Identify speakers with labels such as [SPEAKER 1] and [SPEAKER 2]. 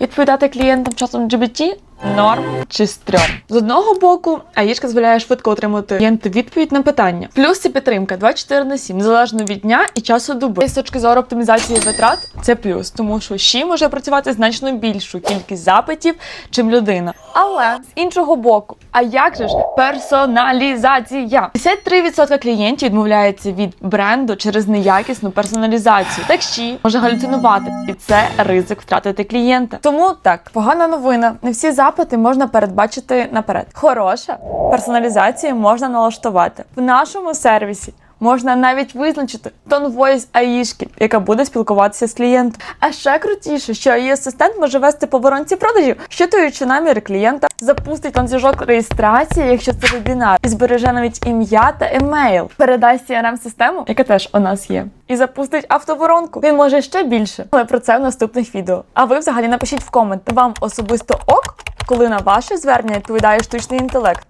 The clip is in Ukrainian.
[SPEAKER 1] Відповідати клієнтам часом GBT Норм чи стрьом. З одного боку, Аїшка дозволяє швидко отримати клієнту відповідь на питання. Плюс це підтримка 24 на 7, залежно від дня і часу доби. З точки зору оптимізації витрат це плюс, тому що Ші може працювати значно більшу кількість запитів, чим людина. Але з іншого боку, а як же ж персоналізація? 53% клієнтів відмовляються від бренду через неякісну персоналізацію. Так Ші може галюцинувати, і це ризик втратити клієнта. Тому так, погана новина. Не всі запити можна передбачити наперед. Хороша персоналізацію можна налаштувати в нашому сервісі. Можна навіть визначити тон voice аїшки, яка буде спілкуватися з клієнтом. А ще крутіше, що її асистент може вести по воронці продажів, щитуючи наміри клієнта, запустить ланцюжок реєстрації, якщо це вебінар, і збереже навіть ім'я та емейл, передасть crm систему яка теж у нас є, і запустить автоворонку. Він може ще більше, але про це в наступних відео. А ви взагалі напишіть в комент, вам особисто ок, коли на ваше звернення відповідає штучний інтелект.